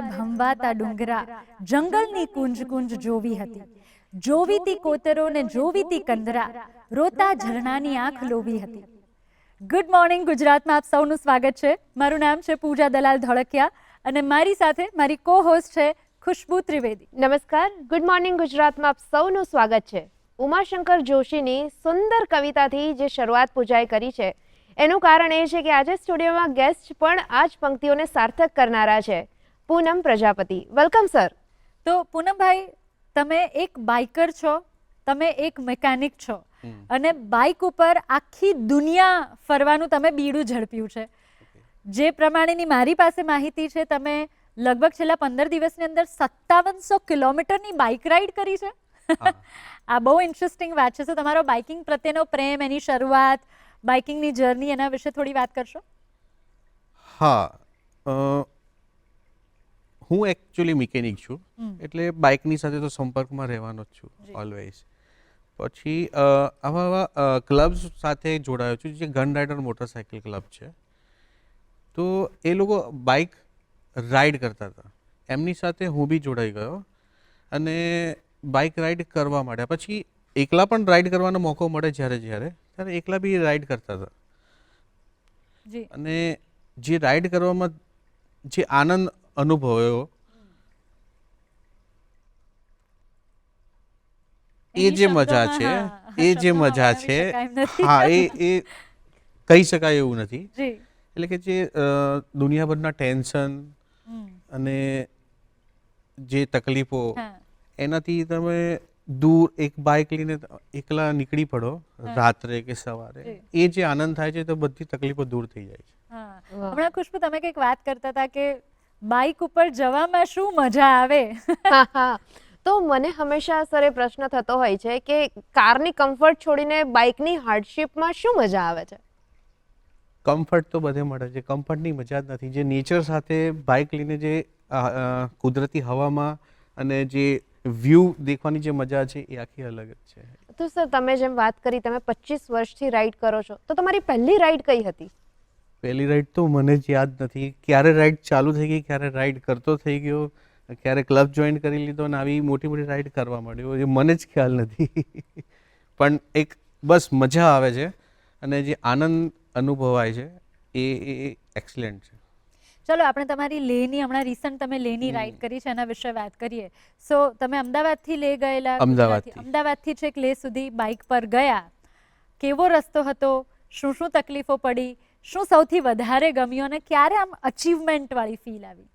જોયા વિના ડુંગરા જંગલની કુંજ કુંજ જોવી હતી. જોવીતી કોતરો ને જોવીતી કંદરા રોતા ઝરણાની આંખ લોવી હતી. ગુડ મોર્નિંગ ગુજરાતમાં આપ સૌનું સ્વાગત છે. મારું નામ છે પૂજા દલાલ ધોળકિયા અને મારી સાથે મારી કો હોસ્ટ છે ખુશ્બુ ત્રિવેદી. નમસ્કાર. ગુડ મોર્નિંગ ગુજરાતમાં આપ સૌનું સ્વાગત છે. ઉમાશંકર જોશીની સુંદર કવિતાથી જે શરૂઆત પૂજાએ કરી છે, એનું કારણ એ છે કે આજે સ્ટુડિયોમાં ગેસ્ટ પણ આ જ પંક્તિઓને સાર્થક કરનારા છે. પૂનમ પ્રજાપતિ. વેલકમ સર તો પૂનમભાઈ તમે એક બાઇકર છો તમે એક મેકેનિક છો અને બાઇક ઉપર આખી દુનિયા ફરવાનું તમે બીડું ઝડપ્યું છે. જે પ્રમાણેની મારી પાસે માહિતી છે તમે લગભગ છેલ્લા પંદર દિવસની અંદર સત્તાવનસો કિલોમીટરની બાઇક રાઈડ કરી છે. આ બહુ ઇન્ટરેસ્ટિંગ વાત છે. તો તમારો બાઇકિંગ પ્રત્યેનો પ્રેમ એની શરૂઆત બાઇકિંગની જર્ની એના વિશે થોડી વાત કરશો? હા. અ, હું એકચ્યુઅલી મિકેનિક છું એટલે બાઇકની સાથે તો સંપર્કમાં રહેવાનો જ છું ઓલવેઝ પછી આવા આવા ક્લબ્સ સાથે જોડાયો છું જે ગન રાઇડર મોટરસાઇકલ ક્લબ છે. તો એ લોકો બાઇક રાઈડ કરતા હતા. એમની સાથે હું બી જોડાઈ ગયો અને બાઇક રાઈડ કરવા માંડ્યા. પછી એકલા પણ રાઇડ કરવાનો મોકો મળે જ્યારે જ્યારે ત્યારે એકલા બી રાઈડ કરતા હતા. અને જે રાઈડ કરવામાં જે આનંદ અનુભવ્યો. એ જે મજા છે એ જે મજા છે. હા એ એ કહી શકાય એવું નથી. એટલે કે જે દુનિયાભરના ટેન્શન અને જે તકલીફો એનાથી તમે દૂર એક બાઇક લઈને એકલા નીકળી પડો રાત્રે કે સવારે એ જે આનંદ થાય છે તો બધી તકલીફો દૂર થઈ જાય છે. હમણાં ખુશ્બુ તમે કંઈક વાત કરતા હતા કે બાઇક ઉપર જવામાં શું મજા આવે? તો મને હંમેશા સર એ પ્રશ્ન થતો હોય છે કે કારની કમ્ફર્ટ છોડીને બાઇકની હાર્ડશિપમાં શું મજા આવે છે? કમ્ફર્ટ તો બધે મળે છે. કમ્ફર્ટની મજા જ નથી. જે નેચર સાથે બાઇક લઈને જે કુદરતી હવામાં અને જે વ્યૂ દેખવાની જે મજા છે એ આખી અલગ જ છે. તો સર તમે જેમ વાત કરી તમે પચીસ વર્ષથી રાઈડ કરો છો તો તમારી પહેલી રાઈડ કઈ હતી? પહેલી રાઈડ તો મને જ યાદ નથી. ક્યારે રાઈડ ચાલુ થઈ ગઈ ક્યારે રાઈડ કરતો થઈ ગયો ક્યારે ક્લબ જોઈન કરી લીધો અને આવી મોટી મોટી રાઈડ કરવા માંડ્યો એ મને જ ખ્યાલ નથી. પણ એક બસ મજા આવે છે અને જે આનંદ અનુભવાય છે એ એ એક્સલેન્ટ છે. ચલો આપણે તમારી લેની હમણાં રિસન્ટ તમે લેની રાઈડ કરી છે એના વિશે વાત કરીએ. સો તમે અમદાવાદથી લે ગયેલા અમદાવાદથી. અમદાવાદ અમદાવાદથી છેક લે સુધી બાઇક પર ગયા. કેવો રસ્તો હતો? શું શું તકલીફો પડી? શું સૌથી વધારે ગમ્યું અને ક્યારે આમ અચીવમેન્ટ વાળી ફીલ આવી?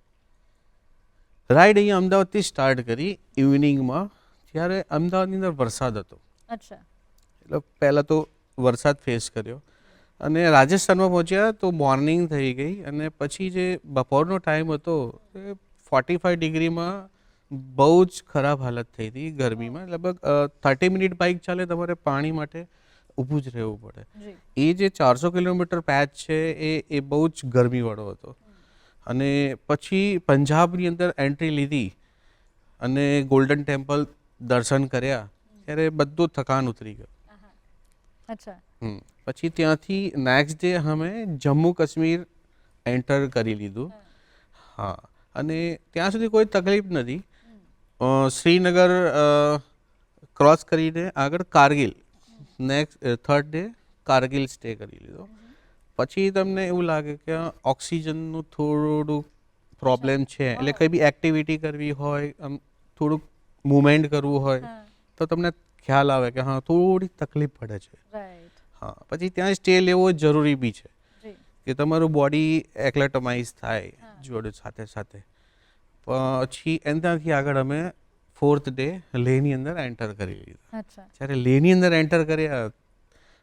રાઈડ અહીંયા અમદાવાદથી સ્ટાર્ટ કરી ઇવનિંગમાં ત્યારે અમદાવાદની અંદર વરસાદ હતો. અચ્છા. એટલે પહેલાં તો વરસાદ ફેસ કર્યો અને રાજસ્થાનમાં પહોંચ્યા તો મોર્નિંગ થઈ ગઈ અને પછી જે બપોરનો ટાઈમ હતો એ ફોર્ટી ફાઈવ ડિગ્રીમાં બહુ જ ખરાબ હાલત થઈ હતી ગરમીમાં. લગભગ થર્ટી મિનિટ બાઇક ચાલે તમારે પાણી માટે. ઊભું જ રહેવું પડે. એ જે ચારસો કિલોમીટર પેચ છે એ એ બહુ જ ગરમીવાળો હતો. અને પછી પંજાબની અંદર એન્ટ્રી લીધી અને ગોલ્ડન ટેમ્પલ દર્શન કર્યા ત્યારે બધું થકાન ઉતરી ગયું. પછી ત્યાંથી નેક્સ્ટ ડે અમે જમ્મુ કાશ્મીર એન્ટર કરી લીધું. હા. અને ત્યાં સુધી કોઈ તકલીફ નથી. શ્રીનગર ક્રોસ કરીને આગળ Kargil. Next third day Kargil stay કરી લીધો. પછી તમને એવું લાગે કે ઓક્સિજનનું થોડું પ્રોબ્લેમ છે એટલે કંઈ બી એક્ટિવિટી કરવી હોય આમ થોડુંક મુવમેન્ટ કરવું હોય તો તમને ખ્યાલ આવે કે હા થોડી તકલીફ પડે છે. હા પછી ત્યાં સ્ટે લેવો જરૂરી બી છે. કે તમારું બોડી એક્લેટમાઇઝ થાય જોડે સાથે સાથે. પછી એનાથી આગળ અમે ફોર્થ ડે લેહની અંદર એન્ટર કરી લીધા. જ્યારે લેહની અંદર એન્ટર કર્યા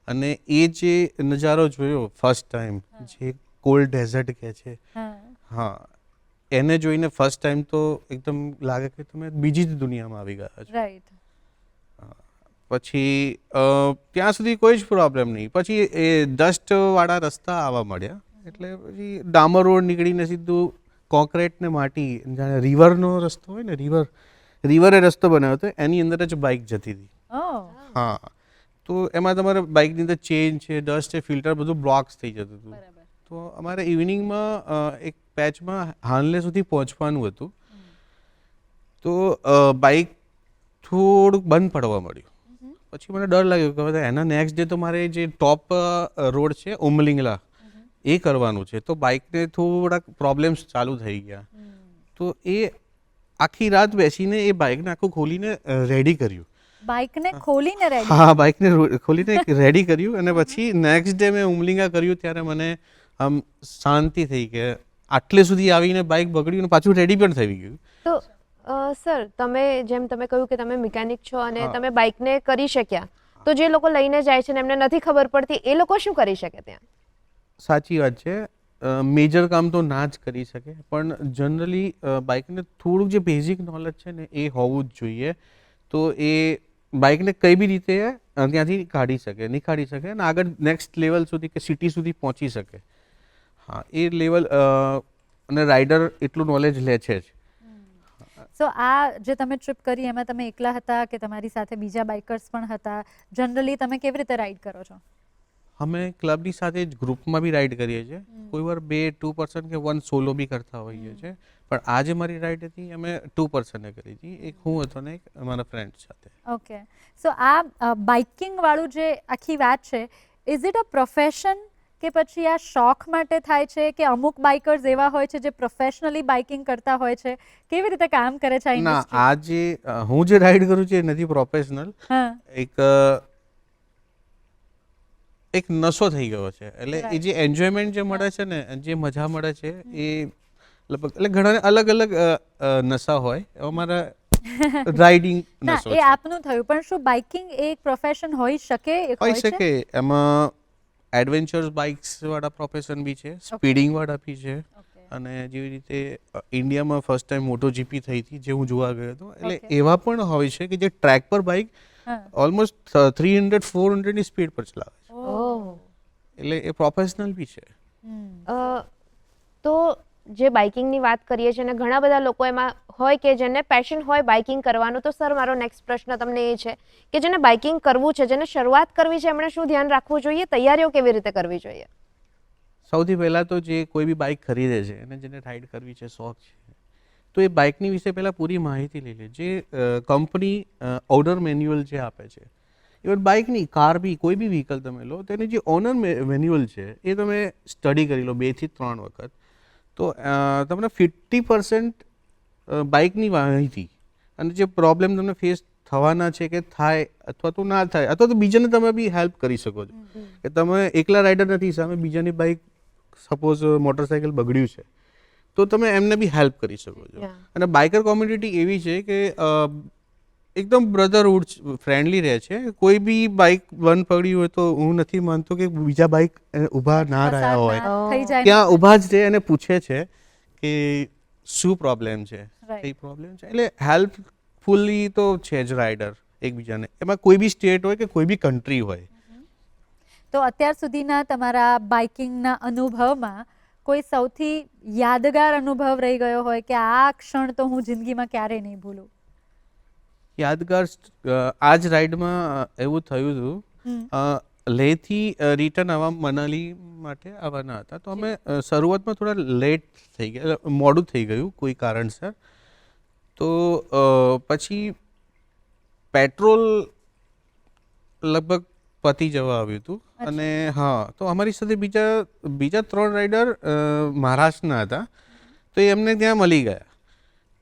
અને એ જે નજારો જોયો ફર્સ્ટ ટાઈમ જે કોલ્ડ ડેઝર્ટ કહે છે હા. એને જોઈને ફર્સ્ટ ટાઈમ તો એકદમ લાગે કે તમે બીજી જ દુનિયામાં આવી ગયા છો. રાઈટ પછી ત્યાં સુધી કોઈ જ પ્રોબ્લેમ નહીં. પછી એ ડસ્ટવાળા રસ્તા આવવા મળ્યા એટલે પછી ડામર રોડ નીકળીને સીધું કોન્ક્રીટ ને માટી જાણે રિવરનો રસ્તો હોય ને રિવર રિવરે રસ્તો બનાવ્યો હતો એની અંદર જ બાઇક જતી હતી. હા. તો એમાં તમારે બાઇકની અંદર ચેન છે ડસ્ટ છે ફિલ્ટર બધું બ્લોક્સ થઈ જતું હતું. તો અમારે ઇવનિંગમાં એક પેચમાં હાનલે સુધી પહોંચવાનું હતું. તો બાઇક થોડુંક બંધ પડવા મળ્યું પછી મને ડર લાગ્યો કે એના નેક્સ્ટ ડે તો મારે જે ટોપ રોડ છે ઉમલિંગલા એ કરવાનું છે. તો બાઇકને થોડાક પ્રોબ્લેમ્સ ચાલુ થઈ ગયા. તો એ આખી રાત બેસીને એ બાઇકને આખું ખોલીને રેડી કર્યું. બાઇકને ખોલીને રેડી હા બાઇકને ખોલીને રેડી કર્યું અને પછી નેક્સ્ટ ડે મેં ઉમલિંગા કર્યું ત્યારે મને આમ શાંતિ થઈ કે આટલે સુધી આવીને બાઇક બગડ્યું અને પાછું રેડી પણ થઈ ગયું. તો સર તમે જેમ તમે કહ્યું કે તમે મિકેનિક છો અને તમે બાઇકને કરી શક્યા તો જે લોકો લઈને જાય છે ને એમને નથી ખબર પડતી એ લોકો શું કરી શકે ત્યાં? સાચી વાત છે. મેજર કામ તો ના જ કરી શકે, પણ જનરલી બાઇકને થોડુંક જે બેઝિક નોલેજ છે ને એ હોવું જ જોઈએ. તો એ બાઇકને કઈ બી રીતે ત્યાંથી કાઢી શકે નીકાળી શકે અને આગળ નેક્સ્ટ લેવલ સુધી કે સિટી સુધી પહોંચી શકે. હા, એ લેવલ અને રાઇડર એટલું નોલેજ લે છે જ. સો આ જે તમે ટ્રીપ કરી એમાં તમે એકલા હતા કે તમારી સાથે બીજા બાઇકર્સ પણ હતા? જનરલી તમે કેવી રીતે રાઈડ કરો છો? અમે ક્લબની સાથે જ ગ્રુપમાં બી રાઈડ કરીએ છીએ. કોઈ વાર બે ટુ પર્સન કે વન સોલો બી કરતા હોઈએ છીએ. પણ આજે મારી રાઈડ હતી અમે ટુ પર્સને કરી હતી. એક હું હતો ને એક મારા ફ્રેન્ડ સાથે. ઓકે. સો આ બાઇકિંગ વાળું જે આખી વાત છે ઇઝ ઇટ અ પ્રોફેશન કે પછી આ શોખ માટે થાય છે કે અમુક બાઇકર્સ એવા હોય છે જે પ્રોફેશનલી બાઇકિંગ કરતા હોય છે? કેવી રીતે કામ કરે છે આ જે હું જે રાઈડ કરું છું એ નથી પ્રોફેશનલ હા. એક એક નશો થઈ ગયો છે. એટલે એ જે એન્જોયમેન્ટ જે મળે છે ને જે મજા મળે છે એ લગભગ એટલે ઘણા અલગ અલગ નશા હોય. અમારા મારા રાઇડિંગ નશો એ આપનું થયું પણ શું બાઇકિંગ એક પ્રોફેશન હોઈ શકે હોઈ શકે. એમાં એડવેન્ચર્સ બાઇક્સ વાળા પ્રોફેશન બી છે સ્પીડિંગ વાળા બી છે. અને જેવી રીતે ઇન્ડિયામાં ફર્સ્ટ ટાઈમ મોટો જીપી થઈ હતી જે હું જોવા ગયો હતો. એટલે એવા પણ હોય છે કે જે ટ્રેક પર bike almost three hundred four હંડ્રેડની speed પર ચલાવે. એટલે એ પ્રોફેશનલ બી છે. તો જે બાઇકિંગની વાત કરીએ છીએ અને ઘણા બધા લોકો એમાં હોય કે જેને પેશન હોય બાઇકિંગ કરવાનું તો સર મારો નેક્સ્ટ પ્રશ્ન તમને એ છે કે જેને બાઇકિંગ કરવું છે જેને શરૂઆત કરવી છે એમણે શું ધ્યાન રાખવું જોઈએ? તૈયારીઓ કેવી રીતે કરવી જોઈએ? સૌથી પહેલાં તો જે કોઈ બી બાઇક ખરીદે છે અને જેને રાઇડ કરવી છે શોખ છે તો એ બાઇકની વિશે પહેલાં પૂરી માહિતી લઈ લે જે કંપની ઓર્ડર મેન્યુઅલ જે આપે છે ઇવન બાઇકની કાર બી કોઈ બી વ્હીકલ તમે લો તેની જે ઓનર મેન્યુઅલ છે એ તમે સ્ટડી કરી લો બેથી ત્રણ વખત. તો તમને ફિફ્ટી પર્સન્ટ બાઇકની માહિતી અને જે પ્રોબ્લેમ તમને ફેસ થવાના છે કે થાય અથવા તો ના થાય અથવા તો બીજાને તમે બી હેલ્પ કરી શકો છો. કે તમે એકલા રાઇડર નથી સામે બીજાની બાઇક સપોઝ મોટરસાઇકલ બગડ્યું છે તો તમે એમને બી હેલ્પ કરી શકો છો. અને બાઇકર કોમ્યુનિટી એવી છે કે એકદમ બ્રધરહુડ ફ્રેન્ડલી રહે છે. કોઈ બી બાઇક બંધ પડી હોય તો હું નથી માનતો કે બીજા બાઇક ઊભા ના રહ્યા હોય. ત્યાં ઊભા જ રહે અને પૂછે છે કે શું પ્રોબ્લેમ છે? કઈ પ્રોબ્લેમ છે? એટલે હેલ્પફુલી તો છે જ રાઇડર એકબીજાને. એમાં કોઈ બી સ્ટેટ હોય કે કોઈ બી કન્ટ્રી હોય. તો અત્યાર સુધીના તમારા બાઇકિંગના અનુભવમાં કોઈ સૌથી યાદગાર અનુભવ રહી ગયો હોય કે આ ક્ષણ તો હું જિંદગીમાં ક્યારેય નહીં ભૂલું? યાદગાર આ જ રાઈડમાં એવું થયું હતું. લેથી લેહથી રિટર્ન આવવા મનાલી માટે આવવાના હતા. તો અમે શરૂઆતમાં થોડા લેટ થઈ ગયા મોડું થઈ ગયું કોઈ કારણસર. તો પછી પેટ્રોલ લગભગ પતી જવા આવ્યું હતું. અને હા તો અમારી સાથે બીજા બીજા ત્રણ રાઈડર મહારાષ્ટ્રના હતા. તો એ એમને ત્યાં મળી ગયા.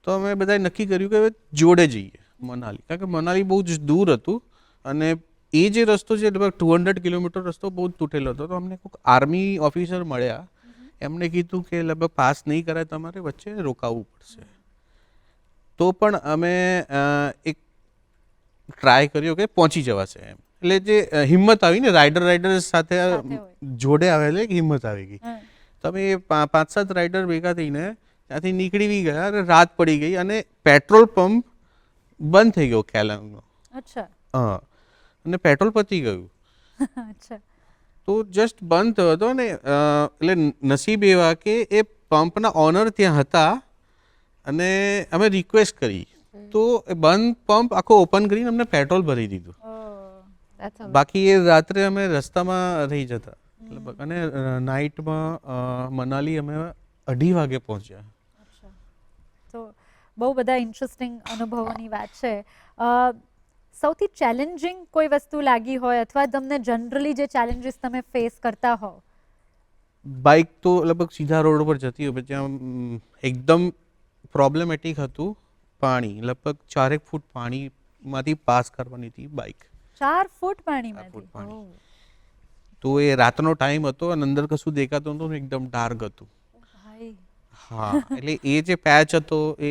તો અમે બધાએ નક્કી કર્યું કે હવે જોડે જઈએ. મનાલી. કારણ કે મનાલી બહુ જ દૂર હતું અને એ જે રસ્તો છે લગભગ ટુ હંડ્રેડ કિલોમીટર રસ્તો બહુ જ તૂટેલો હતો. તો અમને કોઈક આર્મી ઓફિસર મળ્યા. એમણે કીધું કે લગભગ પાસ નહીં કરાય તમારે વચ્ચે રોકાવું પડશે. તો પણ અમે એક ટ્રાય કર્યો કે પહોંચી જવાશે એમ. એટલે જે હિંમત આવી ને રાઇડર રાઇડર સાથે જોડે આવે એટલે હિંમત આવી ગઈ. તમે પાંચ સાત રાઇડર ભેગા થઈને ત્યાંથી નીકળી ગયા અને રાત પડી ગઈ અને પેટ્રોલ પંપ બંધ થઈ ગયો કેલાંગનો અચ્છા. હા. અને પેટ્રોલ પતી ગયું. અચ્છા. તો જસ્ટ બંધ થયો હતો ને એટલે નસીબ એવા કે એ પંપના ઓનર ત્યાં હતા અને અમે રિક્વેસ્ટ કરી. તો એ બંધ પંપ આખો ઓપન કરીને અમને પેટ્રોલ ભરી દીધું. બાકી એ રાત્રે અમે રસ્તામાં રહી જતા. અને નાઇટમાં મનાલી અમે અઢી વાગે પહોંચ્યા. બહુ બધા ઇન્ટરેસ્ટિંગ અનુભવોની વાત છે. સૌથી ચેલેન્જિંગ કોઈ વસ્તુ લાગી હોય અથવા તમને જનરલી જે ચેલેન્જીસ તમે ફેસ કરતા હો? બાઇક તો લગભગ સીધા રોડ પર જતી હોય જ્યાં એકદમ પ્રોબ્લેમેટિક હતું પાણી. લગભગ ચારેક ફૂટ પાણીમાંથી પાસ કરવાની હતી બાઇક ચાર ફૂટ પાણીમાંથી? પાણી. તો એ રાતનો ટાઈમ હતો અને અંદર કશું દેખાતું નહોતું એકદમ ડાર્ક હતું. હા એટલે એ જે પેચ હતો એ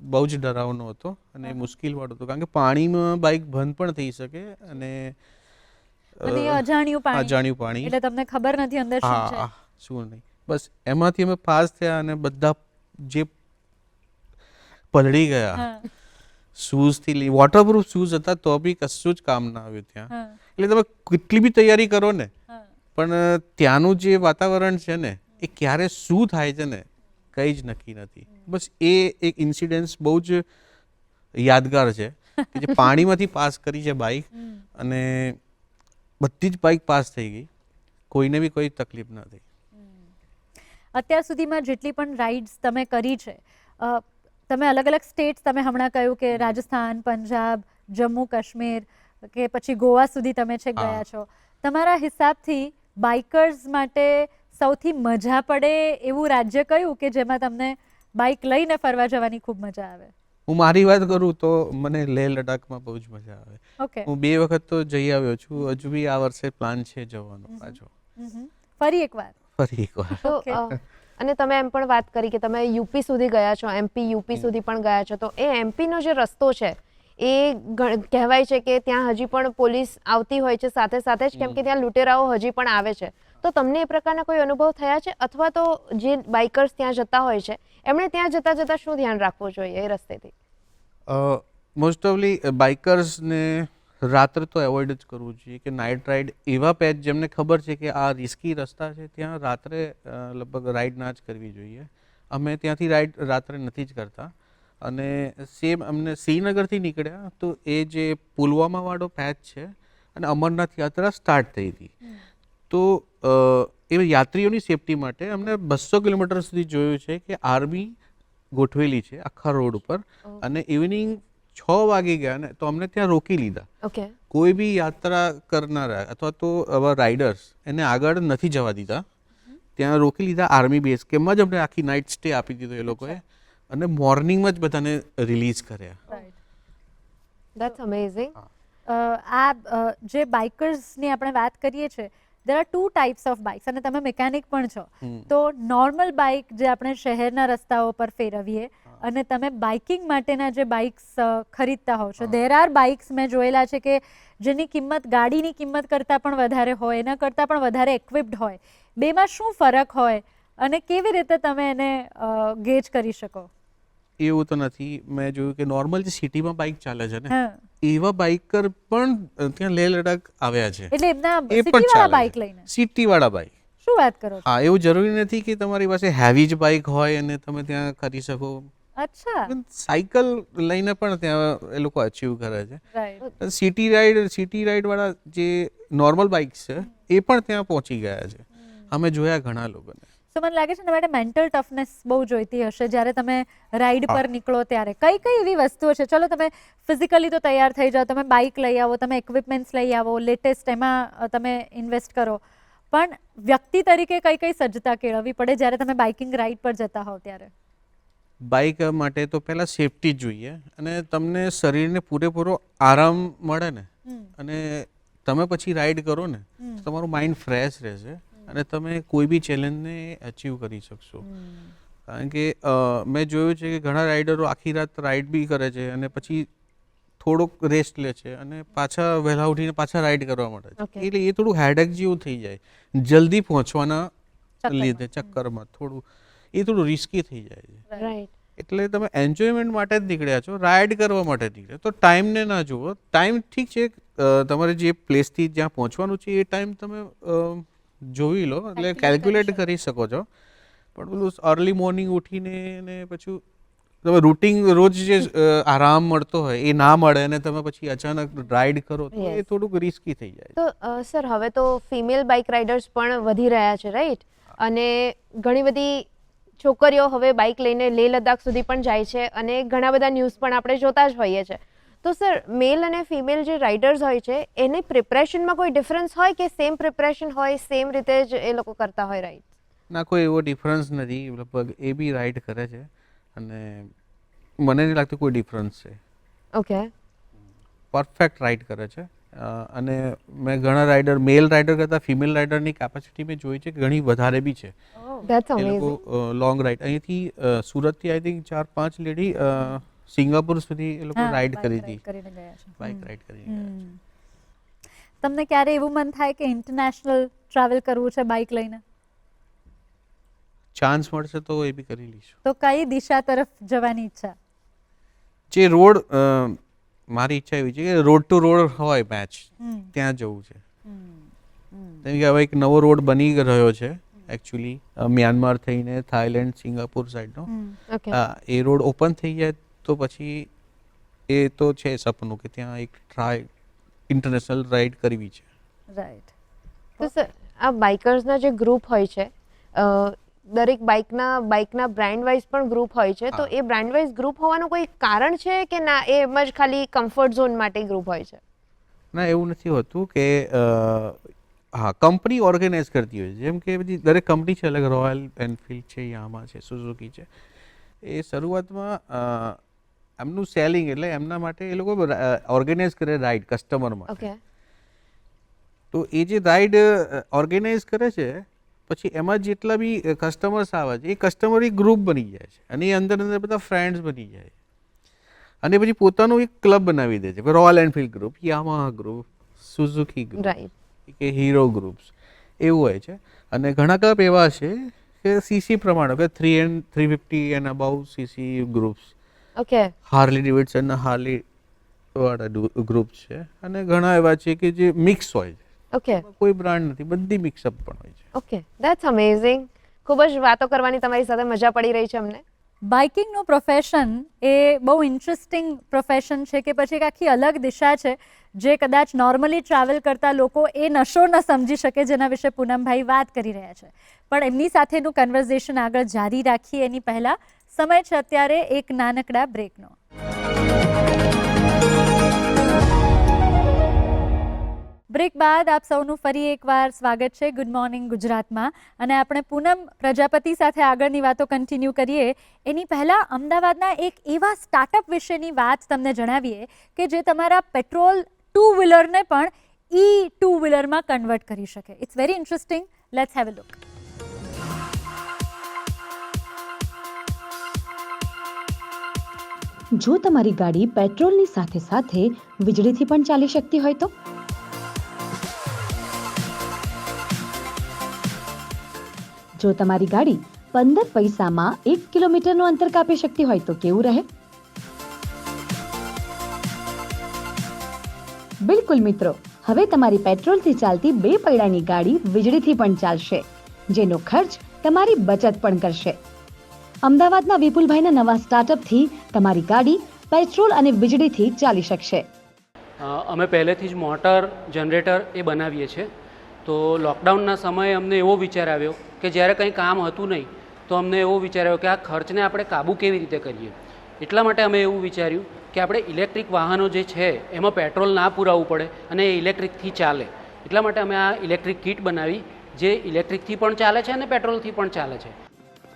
બહુ જ ડરાવનો હતો અને મુશ્કેલવાળો હતો. કારણ કે પાણીમાં બાઇક બંધ પણ થઈ શકે અને અજાણ્યું પાણી. અજાણ્યું પાણી. એટલે તમને ખબર નથી અંદર શું છે. શું નહીં. બસ એમાંથી અમે પાસ થયા અને બધા જે પલળી ગયા. શૂઝ શૂઝથી લઈ વોટરપ્રૂફ શૂઝ હતા તો બી કશું જ કામ ના આવ્યું ત્યાં. એટલે તમે કેટલી બી તૈયારી કરો ને પણ ત્યાંનું જે વાતાવરણ છે ને એ ક્યારે શું થાય છે ને કંઈ જ નક્કી નથી. બસ એ એક ઇન્સિડન્સ બહુ જ યાદગાર છે કે જે પાણીમાંથી પાસ કરી છે બાઇક અને બધી જ બાઇક પાસ થઈ ગઈ. કોઈને બી કોઈ તકલીફ ન થઈ. અત્યાર સુધીમાં જેટલી પણ રાઇડ્સ તમે કરી છે તમે અલગ અલગ સ્ટેટ્સ તમે હમણાં કહ્યું કે રાજસ્થાન પંજાબ જમ્મુ કાશ્મીર કે પછી ગોવા સુધી તમે છે ગયા છો. તમારા હિસાબથી બાઇકર્સ માટે સૌથી મજા પડે એવું રાજ્ય કયું કે જેમાં તમને બાઇક લઈને ફરવા જવાની ખૂબ મજા આવે? હું મારી વાત કરું તો મને લેહ લડાખમાં બહુ જ મજા આવે. ઓકે. હું બે વખત તો જઈ આવ્યો છું. હજુ બી આ વર્ષે પ્લાન છે જવાનો પાછો. ફરી એકવાર. ફરી એકવાર. અને તમે એમ પણ વાત કરી કે તમે યુપી સુધી ગયા છો એમપી યુપી સુધી પણ ગયા છો તો એ એમપીનો જે રસ્તો છે એ કહેવાય છે કે ત્યાં હજી પણ પોલીસ આવતી હોય છે સાથે સાથે જ કેમ કે ત્યાં લૂંટેરાઓ હજી પણ આવે છે. તો તમને એ પ્રકારના કોઈ અનુભવ થયા છે? અથવા તો જે બાઇકર્સ ત્યાં જતા હોય છે એમણે ત્યાં જતા જતા શું ધ્યાન રાખવું જોઈએ એ રસ્તેથી? મોસ્ટ ઓફલી બાઇકર્સને રાત્રે તો એવોઇડ જ કરવું જોઈએ કે નાઇટ રાઇડ એવા પેચ જેમને ખબર છે કે આ રિસ્કી રસ્તા છે ત્યાં રાત્રે લગભગ રાઇડ ના જ કરવી જોઈએ. અમે ત્યાંથી રાઇડ રાત્રે નથી જ કરતા. અને સેમ અમને શ્રીનગરથી નીકળ્યા તો એ જે પુલવામાવાળો પેચ છે અને અમરનાથ યાત્રા સ્ટાર્ટ થઈ હતી. તો એ યાત્રીઓની સેફટી માટે અમને બસો કિલોમીટર સુધી જોયું છે કે આર્મી ગોઠવેલી છે આખા રોડ ઉપર. અને ઇવનિંગ છ વાગી ગયા ને તો અમને ત્યાં રોકી લીધા. ઓકે. કોઈ બી યાત્રા કરનારા અથવા તો આવા રાઇડર્સ એને આગળ નથી જવા દીધા. ત્યાં રોકી લીધા આર્મી બેઝ કેમમાં જ અમને આખી નાઇટ સ્ટે આપી દીધો એ લોકોએ. અને મોર્નિંગમાં જ બધાને રિલીઝ કર્યા. દેટ્સ અમેઝિંગ આ જે બાઇકર્સની આપણે વાત કરીએ છીએ there are two types of bikes અને તમે મિકેનિક પણ છો. તો નોર્મલ બાઇક જે આપણે શહેરના રસ્તાઓ પર ફેરવીએ અને તમે બાઇકિંગ માટેના જે બાઇક્સ ખરીદતા હોવ છો. દેર આર બાઇક્સ મેં જોયેલા છે કે જેની કિંમત ગાડીની કિંમત કરતાં પણ વધારે હોય એના કરતાં પણ વધારે ઇક્વિપ્ડ હોય. બેમાં શું ફરક હોય અને કેવી રીતે તમે એને ગેજ કરી શકો? એવું તો નથી. મેં જોયું કે નોર્મલ જે સિટીમાં બાઇક ચાલે છે ને એવા બાઇકર પણ ત્યાં લેહ લડાખ આવ્યા છે. એટલે એમના સિટીવાળા ચાલે બાઇક લઈને? સિટી વાળા બાઇક શું વાત કરો હા એવું જરૂરી નથી કે તમારી પાસે હેવી જ બાઇક હોય અને તમે ત્યાં કરી શકો. અચ્છા. સાયકલ લઈને પણ ત્યાં એ લોકો અચીવ કરે છે. સિટી રાઇડ સિટી રાઇડ વાળા જે નોર્મલ બાઇક્સ છે એ પણ ત્યાં પહોંચી ગયા છે. અમે જોયા ઘણા લોકોને. સો મને લાગે છે ને માટે મેન્ટલ ટફનેસ બહુ જોઈતી હશે. જ્યારે તમે રાઈડ પર નીકળો ત્યારે. કઈ કઈ એવી વસ્તુઓ છે? ચલો તમે ફિઝિકલી તો તૈયાર થઈ જાઓ. તમે બાઇક લઈ આવો તમે ઇક્વિપમેન્ટ્સ લઈ આવો લેટેસ્ટ એમાં તમે ઇન્વેસ્ટ કરો. પણ વ્યક્તિ તરીકે કઈ કઈ સજ્જતા કેળવવી પડે જ્યારે તમે બાઇકિંગ રાઈડ પર જતા હોવ ત્યારે? બાઇક માટે તો પહેલાં સેફટી જ જોઈએ. અને તમને શરીરને પૂરેપૂરો આરામ મળે ને અને તમે પછી રાઈડ કરો ને તમારું માઇન્ડ ફ્રેશ રહેશે. અને તમે કોઈ બી ચેલેન્જને અચીવ કરી શકશો. કારણ કે મેં જોયું છે કે ઘણા રાઇડરો આખી રાત રાઇડ બી કરે છે અને પછી થોડોક રેસ્ટ લે છે અને પાછા વહેલા ઉઠીને પાછા રાઈડ કરવા માટે એટલે એ થોડું હેડેક જેવું થઈ જાય. જલ્દી પહોંચવાના લીધે ચક્કરમાં થોડું એ થોડું રિસ્કી થઈ જાય છે. એટલે તમે એન્જોયમેન્ટ માટે જ નીકળ્યા છો રાઇડ કરવા માટે નીકળ્યા તો ટાઈમને ના જુઓ. ટાઈમ ઠીક છે તમારે જે પ્લેસથી જ્યાં પહોંચવાનું છે એ ટાઈમ તમે જોઈ લો એટલે કેલ્ક્યુલેટ કરી શકો. છો. પણ પેલું અર્લી મોર્નિંગ ઉઠીને ને પછી તમે રૂટિન રોજ જે આરામ મળતો હોય એ ના મળે અને તમે પછી અચાનક રાઈડ કરો તો એ થોડુંક રિસ્કી થઈ જાય. તો સર હવે તો ફિમેલ બાઇક રાઇડર્સ પણ વધી રહ્યા છે રાઈટ અને ઘણી બધી છોકરીઓ હવે બાઇક લઈને લેહ લદ્દાખ સુધી પણ જાય છે અને ઘણા બધા ન્યૂઝ પણ આપણે જોતા જ હોઈએ છીએ. તો સર મેલ અને ફિમેલ જે રાઇડર્સ હોય છે એની પ્રિપરેશનમાં કોઈ ડિફરન્સ હોય કે સેમ પ્રિપરેશન હોય સેમ રીતે જ એ લોકો કરતા હોય રાઇડ ના કોઈ એવો ડિફરન્સ નથી. લગભગ એ બી રાઈડ કરે છે. અને મને નહીં લાગતું કોઈ ડિફરન્સ છે. ઓકે પરફેક્ટ રાઈડ કરે છે. અને મેં ઘણા રાઇડર મેલ રાઇડર કરતાં ફિમેલ રાઇડરની કેપેસિટી મેં જોઈ છે ઘણી વધારે બી છે. એ લોકો લોંગ રાઈડ અહીંથી સુરતથી આઈ થિંક ચાર પાંચ લેડી સિંગાપુર સુધી એ લોકો રાઈડ કરી હતી. કરીને ગયા છે. બાઇક રાઈડ કરી હમ. તમને ક્યારે એવું મન થાય કે ઇન્ટરનેશનલ ટ્રાવેલ કરવું છે બાઇક લઈને? ચાન્સ મળશે તો એ બી કરી લઈશું. તો કઈ દિશા તરફ જવાની ઈચ્છા? જે રોડ મારી ઈચ્છા એવી છે કે રોડ ટુ રોડ હોય મેચ ત્યાં જવું છે. કેમ કે હવે એક નવો રોડ બની રહ્યો છે એકચ્યુઅલી મ્યાનમાર થઈને થાઈલેન્ડ સિંગાપુર સાઈડનો. એ રોડ ઓપન થઈ જાય તો પછી એ તો છે સપનું કે ત્યાં એક ટ્રાય ઇન્ટરનેશનલ રાઇડ કરવી છે. રાઈટ તો સર આ બાઇકર્સના જે ગ્રુપ હોય છે દરેક બાઇકના બાઇકના બ્રાન્ડ વાઇઝ પણ ગ્રુપ હોય છે તો એ બ્રાન્ડ વાઇઝ ગ્રુપ હોવાનું કોઈ કારણ છે કે ના એ એમ જ ખાલી કમ્ફર્ટ ઝોન માટે ગ્રુપ હોય છે? ના એવું નથી હોતું કે હા કંપની ઓર્ગેનાઇઝ કરતી હોય છે. જેમ કે બધી દરેક કંપની છે અલગ રોયલ એનફિલ્ડ છે યામા છે સુઝુકી છે. એ શરૂઆતમાં એમનું સેલિંગ એટલે એમના માટે એ લોકો ઓર્ગેનાઇઝ કરે રાઇડ કસ્ટમર માટે. તો એ જે રાઇડ ઓર્ગેનાઇઝ કરે છે પછી એમાં જેટલા બી કસ્ટમર્સ આવે છે એ કસ્ટમર એક ગ્રુપ બની જાય છે અને એ અંદર અંદર બધા ફ્રેન્ડ્સ બની જાય અને પછી પોતાનું એક ક્લબ બનાવી દે છે Royal Enfield group Yamaha group Suzuki group કે હીરો ગ્રુપ્સ એવું હોય છે. અને ઘણા ક્લબ એવા છે કે સીસી પ્રમાણે કે three and three fifty and above CC groups okay Harley Davidson Harley વાળા ગ્રુપ છે. અને ઘણા એવા છે કે જે મિક્સ હોય છે. ઓકે કોઈ બ્રાન્ડ નથી. બધી મિક્સઅપ પણ હોય છે. ઓકે ધેટ્સ અમેઝિંગ ખૂબ જ વાતો કરવાની તમારી સાથે મજા પડી રહી છે અમને. બાઇકિંગનું પ્રોફેશન એ બહુ ઇન્ટરેસ્ટિંગ પ્રોફેશન છે કે પછી એક આખી અલગ દિશા છે જે કદાચ નોર્મલી ટ્રાવેલ કરતા લોકો એ નશો ન સમજી શકે જેના વિશે પૂનમભાઈ વાત કરી રહ્યા છે. પણ એમની સાથેનું કન્વર્ઝેશન આગળ જારી રાખીએ એની પહેલાં. સમય છે અત્યારે એક નાનકડા બ્રેકનો બ્રેક બાદ આપ સૌનું ફરી એકવાર સ્વાગત છે ગુડ મોર્નિંગ ગુજરાતમાં. અને આપણે પૂનમ પ્રજાપતિ સાથે આગળની વાતો કન્ટિન્યુ કરીએ. એની પહેલાં અમદાવાદના એક એવા સ્ટાર્ટઅપ વિશેની વાત તમને જણાવીએ કે જે તમારા પેટ્રોલ ટુ વ્હીલરને પણ ઈ ટુ વ્હીલરમાં કન્વર્ટ કરી શકે. It's very interesting let's have a look જો તમારી ગાડી પેટ્રોલની સાથે સાથે વીજળીથી પણ ચાલી શકતી હોય તો? જો તમારી ગાડી પંદર પૈસામાં એક કિલોમીટરનું અંતર કાપી શકતી હોય તો કેવું રહે? બિલકુલ મિત્રો, હવે તમારી પેટ્રોલથી ચાલતી બે પૈડાની ગાડી વીજળીથી પણ ચાલશે, જેનો ખર્ચ તમારી બચત પણ કરશે. અમદાવાદના વિપુલભાઈના નવા સ્ટાર્ટઅપથી તમારી ગાડી પેટ્રોલ અને વીજળીથી ચાલી શકશે. અમે પહેલેથી જ મોટર જનરેટર એ બનાવીએ છીએ. તો લોકડાઉનના સમયે અમને એવો વિચાર આવ્યો કે જ્યારે કંઈ કામ હતું નહીં, તો અમને એવો વિચાર આવ્યો કે આ ખર્ચને આપણે કાબૂ કેવી રીતે કરીએ. એટલા માટે અમે એવું વિચાર્યું કે આપણે ઇલેક્ટ્રિક વાહનો જે છે, એમાં પેટ્રોલ ના પુરાવવું પડે અને એ ઇલેક્ટ્રિકથી ચાલે. એટલા માટે અમે આ ઇલેક્ટ્રિક કિટ બનાવી, જે ઇલેક્ટ્રિકથી પણ ચાલે છે અને પેટ્રોલથી પણ ચાલે છે.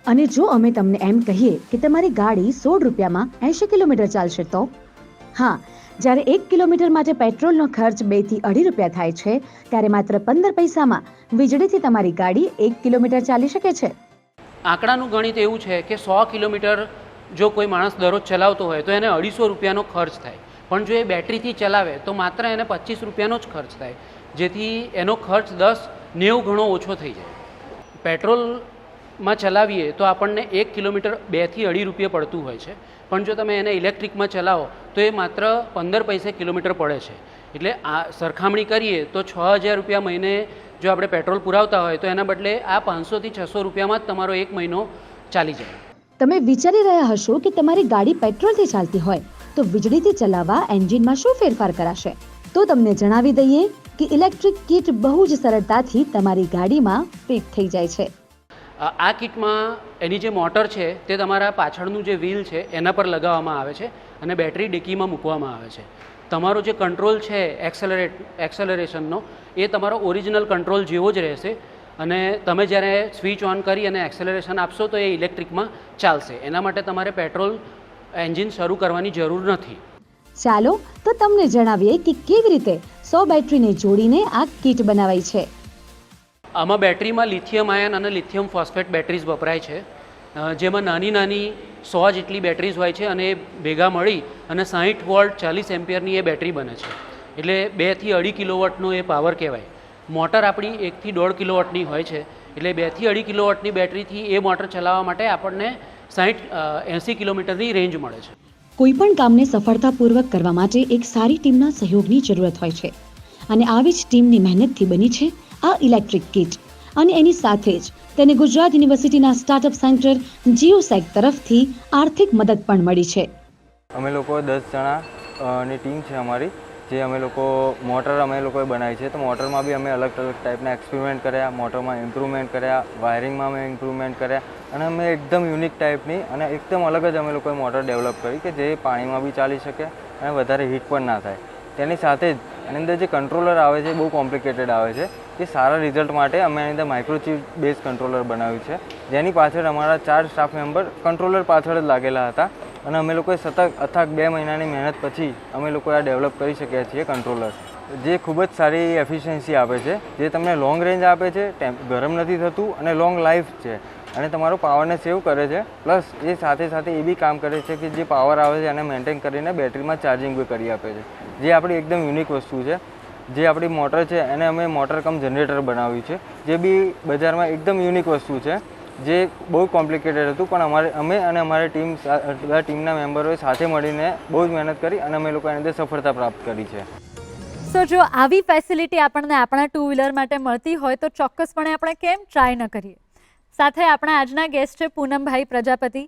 અને જો અમે તમને એમ કહીએ કે તમારી ગાડી સોળ રૂપિયામાં એંશી કિલોમીટર ચાલશે તો? હા, જ્યારે એક કિલોમીટર માટે પેટ્રોલનો ખર્ચ બેથી અઢી રૂપિયા થાય છે, ત્યારે માત્ર પંદર પૈસામાં વીજળીથી તમારી ગાડી એક કિલોમીટર ચાલી શકે છે. આંકડાનું ગણિત એવું છે કે સો કિલોમીટર જો કોઈ માણસ દરરોજ ચલાવતો હોય, તો એને અઢીસો રૂપિયાનો ખર્ચ થાય. પણ જો એ બેટરીથી ચલાવે, તો માત્ર એને પચીસ રૂપિયાનો જ ખર્ચ થાય. જેથી એનો ખર્ચ દસ નેવું ગણો ઓછો થઈ જાય. પેટ્રોલમાં ચલાવીએ તો આપણને એક કિલોમીટર બેથી અઢી રૂપિયા પડતું હોય છે. પણ જો તમે એને ઇલેક્ટ્રિકમાં ચલાવો, તો એ માત્ર પંદર પૈસે કિલોમીટર પડે છે. એટલે આ સરખામણી કરીએ તો છ હજાર રૂપિયા મહિને જો આપણે પેટ્રોલ પુરાવતા હોય, તો એના બદલે આ પાંચસોથી છસો રૂપિયામાં જ તમારો એક મહિનો ચાલી જાય. તમે વિચારી રહ્યા હશો કે તમારી ગાડી પેટ્રોલથી ચાલતી હોય, તો વીજળીથી ચલાવવા એન્જિનમાં શું ફેરફાર કરાશે? તો તમને જણાવી દઈએ કે ઇલેક્ટ્રિક કિટ બહુ જ સરળતાથી તમારી ગાડીમાં ફિટ થઈ જાય છે. આ કિટમાં એની જે મોટર છે, તે તમારા પાછળનું જે વ્હીલ છે, એના પર લગાવવામાં આવે છે અને બેટરી ડિક્કીમાં મૂકવામાં આવે છે. તમારો જે કંટ્રોલ છે, એક્સેલરેટ, એક્સેલરેશનનો, એ તમારો ઓરિજિનલ કંટ્રોલ જેવો જ રહેશે અને તમે જ્યારે સ્વિચ ઓન કરી અને એક્સેલરેશન આપશો, તો એ ઇલેક્ટ્રિકમાં ચાલશે. એના માટે તમારે પેટ્રોલ એન્જિન શરૂ કરવાની જરૂર નથી. ચાલો, તો તમને જણાવીએ કે કેવી રીતે સો બેટરીને જોડીને આ કિટ બનાવાઈ છે. આમાં બેટરીમાં લિથિયમ આયન અને લિથિયમ ફોસ્ફેટ બેટરીઝ વપરાય છે. જેમાં નાની નાની સો જેટલી બેટરીઝ હોય છે અને ભેગા મળી અને સાહીઠ વોલ્ટ ચાલીસ એમ્પિયરની એ બેટરી બને છે. એટલે બેથી અઢી કિલોવોટનો એ પાવર કહેવાય. મોટર આપણી એકથી દોઢ કિલોવોટની હોય છે. એટલે બેથી અઢી કિલોવોટની બેટરીથી એ મોટર ચલાવવા માટે આપણને સાહીઠ એંસી કિલોમીટરની રેન્જ મળે છે. કોઈ પણ કામને સફળતાપૂર્વક કરવા માટે એક સારી ટીમના સહયોગની જરૂરત હોય છે. અને આવી જ ટીમની મહેનતથી બની છે આ ઇલેક્ટ્રિક કિટ. અને એની સાથે જ તેને ગુજરાત યુનિવર્સિટીના સ્ટાર્ટઅપ સેન્ટર જીઓસેક તરફથી આર્થિક મદદ પણ મળી છે. અમે લોકો દસ જણા ની ટીમ છે અમારી, જે અમે લોકો મોટર અમે લોકોએ બનાવી છે. તો મોટરમાં બી અમે અલગ અલગ ટાઈપના એક્સપેરિમેન્ટ કર્યા, મોટરમાં ઇમ્પ્રુવમેન્ટ કર્યા, વાયરિંગમાં અમે ઇમ્પ્રુવમેન્ટ કર્યા, અને અમે એકદમ યુનિક ટાઈપની અને એકદમ અલગ જ અમે લોકોએ મોટર ડેવલપ કરી કે જે પાણીમાં બી ચાલી શકે અને વધારે હીટ પણ ના થાય. તેની સાથે જ એની અંદર જે કંટ્રોલર આવે છે બહુ કોમ્પ્લિકેટેડ આવે છે. કે સારા રિઝલ્ટ માટે અમે એની અંદર માઇક્રોચિપ બેઝ કંટ્રોલર બનાવ્યું છે. જેની પાછળ અમારા ચાર સ્ટાફ મેમ્બર કંટ્રોલર પાછળ જ લાગેલા હતા. અને અમે લોકોએ સતત અથાક બે મહિનાની મહેનત પછી અમે લોકો આ ડેવલપ કરી શક્યા છીએ કંટ્રોલર જે ખૂબ જ સારી એફિશિયન્સી આપે છે. જે તમને લોંગ રેન્જ આપે છે ગરમ નથી થતું અને લોંગ લાઈફ છે. અને તમારો પાવરને સેવ કરે છે. પ્લસ એ સાથે સાથે એ બી કામ કરે છે કે જે પાવર આવે છે એને મેન્ટેન કરીને બેટરીમાં ચાર્જિંગ બી કરી આપે છે. જે આપણી એકદમ યુનિક વસ્તુ છે. જે આપણી મોટર છે, એને અમે મોટર કમ જનરેટર બનાવ્યું છે, જે બી બજારમાં એકદમ યુનિક વસ્તુ છે, જે બહુ કોમ્પ્લિકેટેડ હતું, પણ અમારે, અમે અને અમારી ટીમ ટીમના મેમ્બરોએ સાથે મળીને બહુ જ મહેનત કરી અને અમે લોકો એની અંદર સફળતા પ્રાપ્ત કરી છે. સો જો આવી ફેસિલિટી આપણને આપણા ટુ વ્હીલર માટે મળતી હોય, તો ચોક્કસપણે આપણે કેમ ટ્રાય ન કરીએ? સાથે આપણા આજના ગેસ્ટ છે પૂનમભાઈ પ્રજાપતિ.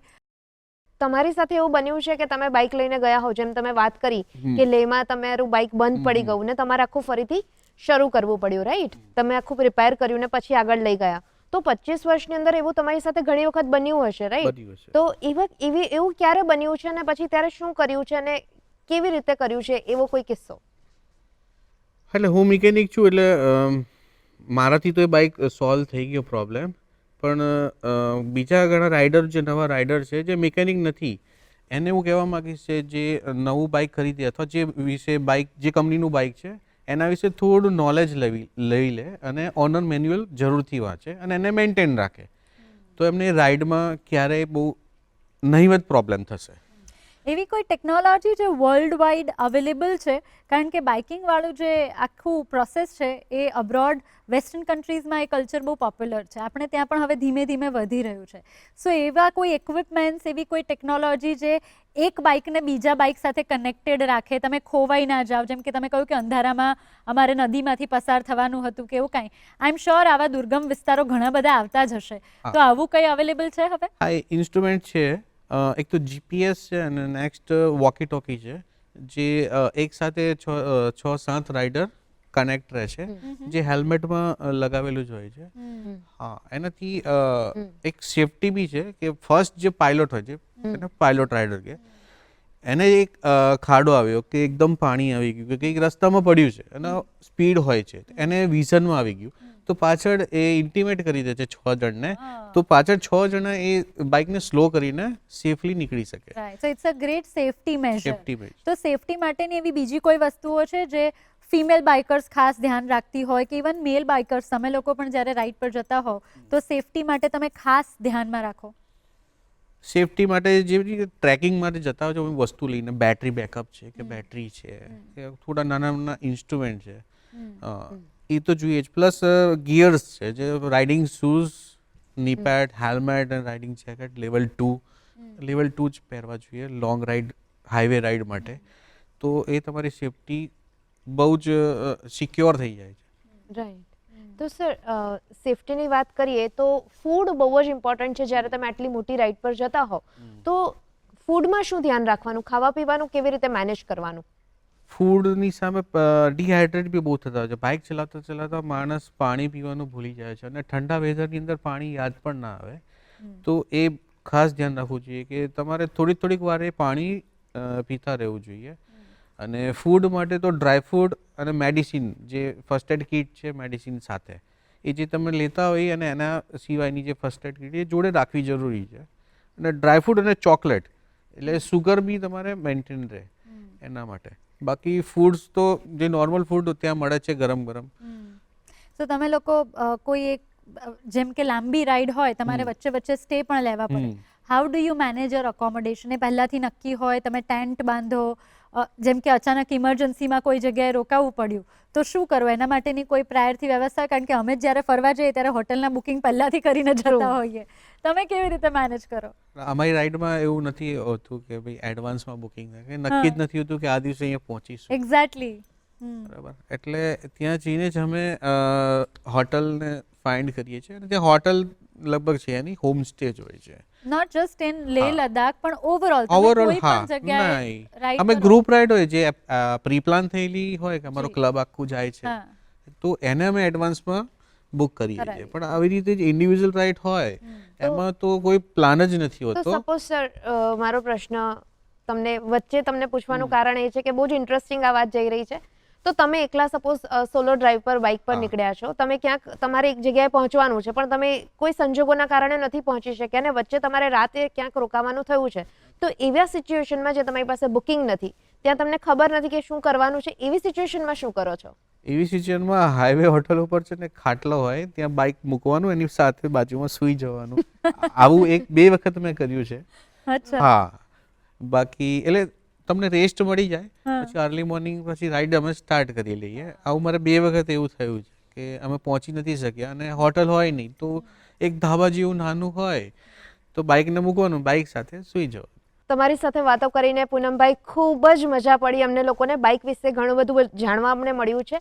તમારી સાથે એવું બન્યું છે કે તમે બાઇક લઈને ગયા હો જેમ તમે વાત કરી કે લેમાં તમારું બાઇક બંધ પડી ગયું ને તમારે આખું ફરીથી શરૂ કરવું પડ્યું રાઈટ તમે આખું રિપેર કર્યું ને પછી આગળ લઈ ગયા. તો પચીસ વર્ષની અંદર એવું તમારી સાથે ઘણી વખત બન્યું હશે રાઈટ તો એવા એવી એવું ક્યારે બન્યું છે અને પછી ત્યારે શું કર્યું છે અને કેવી રીતે કર્યું છે એવો કોઈ કિસ્સો? એટલે હું મિકેનિક છું એટલે મારાથી તો એ બાઇક સોલ્વ થઈ ગયો પ્રોબ્લેમ પણ બીજા ઘણા રાઇડર જે નવા રાઇડર છે, જે મિકેનિક નથી, એને હું કહેવા માંગીશ છે, જે નવું બાઇક ખરીદે અથવા જે વિશે બાઇક જે કંપનીનું બાઇક છે, એના વિશે થોડું નોલેજ લેવી, લઈ લે અને ઓનર મેન્યુઅલ જરૂરથી વાંચે અને એને મેન્ટેન રાખે. તો એમને રાઇડમાં ક્યારેય બહુ નહીવત પ્રોબ્લેમ થશે. એવી કોઈ ટેકનોલોજી જે વર્લ્ડ વાઇડ અવેલેબલ છે? કારણ કે બાઇકિંગવાળું જે આખું પ્રોસેસ છે એ અબ્રોડ વેસ્ટર્ન કન્ટ્રીઝમાં એ કલ્ચર બહુ પોપ્યુલર છે. આપણે ત્યાં પણ હવે ધીમે ધીમે વધી રહ્યું છે. સો એવા કોઈ ઇક્વિપમેન્ટ્સ એવી કોઈ ટેકનોલોજી જે એક બાઇકને બીજા બાઇક સાથે કનેક્ટેડ રાખે તમે ખોવાઈ ના જાઓ. જેમ કે તમે કહ્યું કે અંધારામાં અમારે નદીમાંથી પસાર થવાનું હતું કે એવું કાંઈ. આઈ એમ શ્યોર આવા દુર્ગમ વિસ્તારો ઘણા બધા આવતા જ હશે. તો આવું કંઈ અવેલેબલ છે હવે? આ ઇન્સ્ટ્રુમેન્ટ છે. એક તો જીપીએસ છે અને નેક્સ્ટ વોકી ટોકી છે જે એક સાથે છ છ સાત રાઇડર કનેક્ટ રહે છે જે હેલ્મેટમાં લગાવેલું જ હોય છે. હા એનાથી એક સેફટી બી છે કે ફર્સ્ટ જે પાયલોટ હોય છે એને પાયલોટ રાઇડર કે એને એક ખાડો આવ્યો કે એકદમ પાણી આવી ગયું કે કંઈક રસ્તામાં પડ્યું છે અને સ્પીડ હોય છે એને વિઝનમાં આવી ગયું. તો પાછળ એ ઇન્ટિમેટ કરી દે છે છ જણને તો પાછળ છ જણા એ બાઇકને સ્લો કરીને સેફલી નીકળી શકે. So it's a great safety measure safety measure તો સેફટી માટેની એવી બીજી કોઈ વસ્તુઓ છે જે ફિમેલ બાઇકર્સ ખાસ ધ્યાન રાખતી હોય કે ઇવન મેલ બાઇકર્સ તમે લોકો પણ જ્યારે રાઇડ પર જતા હો તો સેફટી માટે તમે ખાસ ધ્યાનમાં રાખો. સેફટી માટે જે ટ્રેકિંગ માટે જતા હોય છે વસ્તુ લઈને બેટરી બેકઅપ છે કે બેટરી છે કે થોડા નાના નાના ઇન્સ્ટ્રુમેન્ટ છે. એ તો જોઈએ જ. પ્લસ ગિયર્સ છે જે રાઇડિંગ શૂઝની પેડ હેલ્મેટ અને riding jacket level two level two જ પહેરવા જોઈએ લોંગ રાઇડ હાઈવે રાઇડ માટે. તો એ તમારી સેફટી બહુ જ સિક્યોર થઈ જાય છે. રાઈટ તો સર સેફટીની વાત કરીએ તો ફૂડ બહુ જ ઇમ્પોર્ટન્ટ છે. જ્યારે તમે આટલી મોટી રાઈડ પર જતા હો તો ફૂડમાં શું ધ્યાન રાખવાનું? ખાવા પીવાનું કેવી રીતે મેનેજ કરવાનું? ફૂડની સામે ડિહાઇડ્રેટ બી બહુ થતા હોય છે. બાઇક ચલાવતા ચલાવતા માણસ પાણી પીવાનું ભૂલી જાય છે અને ઠંડા વેધરની અંદર પાણી યાદ પણ ના આવે. તો એ ખાસ ધ્યાન રાખવું જોઈએ કે તમારે થોડીક થોડીક વારે પાણી પીતા રહેવું જોઈએ. અને ફૂડ માટે તો ડ્રાય ફ્રૂટ અને મેડિસિન જે ફર્સ્ટ એડ કિટ છે મેડિસિન સાથે. એ જે તમે લેતા હોય અને એના સિવાયની જે ફર્સ્ટ એડ કિટ એ જોડે રાખવી જરૂરી છે. અને ડ્રાય ફ્રૂટ અને ચોકલેટ એટલે સુગર બી તમારે મેન્ટેન રહે એના માટે. બાકી ફૂડ્સ તો જે નોર્મલ ફૂડ ત્યાં મળે છે ગરમ ગરમ. તો તમે લોકો કોઈ એક જેમ કે લાંબી રાઈડ હોય તમારે વચ્ચે વચ્ચે સ્ટે પણ લેવા પડે. How do you manage your accommodation એ પહેલાંથી નક્કી હોય તમે ટેન્ટ બાંધો જેમ કે અચાનક ઇમરજન્સીમાં કોઈ જગ્યાએ રોકાવું પડ્યું તો શું કરવું? એના માટેની કોઈ પ્રાયરથી વ્યવસ્થા? કારણ કે અમે જ્યારે ફરવા જઈએ ત્યારે હોટલના બુકિંગ પહેલાંથી કરીને જતા હોઈએ. તમે કેવી રીતે મેનેજ કરો? અમારી રાઈડમાં એવું નથી હોતું કે ભાઈ એડવાન્સમાં બુકિંગ નક્કી જ નથી હોતું કે આ દિવસે અહીંયા પહોંચીશું. એક્ઝેક્ટલી બરાબર. એટલે ત્યાં જઈને જ અમે હોટલને ફાઇન્ડ કરીએ છીએ અને ત્યાં હોટલ લગભગ છે એની હોમ સ્ટે જ હોય છે. Not just in Leh. Ladakh પણ ઓવરઓલ ઓવરઓલ હા. નહીં. અમે ગ્રુપ રાઇડ હોય જે પ્રી પ્લાન થયેલી હોય કે અમારો ક્લબ આખું જાય છે તો એને અમે એડવાન્સમાં બુક કરીએ છીએ. પણ આવી રીતે જ ઇન્ડિવિજ્યુઅલ રાઈડ હોય એમાં તો કોઈ પ્લાન જ નથી તો હોતો. સપોઝ સર મારો પ્રશ્ન તમને વચ્ચે તમને પૂછવાનું કારણ એ છે કે બહુ જ ઇન્ટરેસ્ટિંગ આ વાત જઈ રહી છે. તો તમે એકલા સપોઝ સોલો ડ્રાઈવ પર બાઇક પર નીકળ્યા છો તમે ક્યાંક તમારે એક જગ્યાએ પહોંચવાનું છે પણ તમે કોઈ સંજોગોના કારણે નથી પહોંચી શક્યા અને વચ્ચે તમારે રાતે ક્યાંક રોકાવાનું થયું છે. તો એવા સિચ્યુએશનમાં જે તમારી પાસે બુકિંગ નથી ત્યાં તમને ખબર નથી કે શું કરવાનું છે એવી સિચ્યુએશનમાં શું કરો છો? એવી સિચ્યુએશનમાં હાઈવે હોટલ ઉપર છે ને ખાટલો હોય ત્યાં બાઇક મૂકવાનું એની સાથે બાજુમાં સૂઈ જવાનું. આવું એક બે વખત મેં કર્યું છે. અચ્છા. હા. બાકી એટલે તમને રેસ્ટ મળી જાય પછી અર્લી મોર્નિંગ પછી રાઈડ અમે સ્ટાર્ટ કરી લઈએ. આવું મારે બે વખત એવું થયું છે કે અમે પહોંચી નથી શક્યા અને હોટલ હોય નહીં તો એક ધાબા જેવું નાનું હોય તો બાઇકને મૂકવાનું બાઇક સાથે સૂઈ જવાનું. તમારી સાથે વાતો કરીને પૂનમભાઈ ખૂબ જ મજા પડી. અમને લોકોને બાઇક વિશે ઘણું બધું જાણવા અમને મળ્યું છે.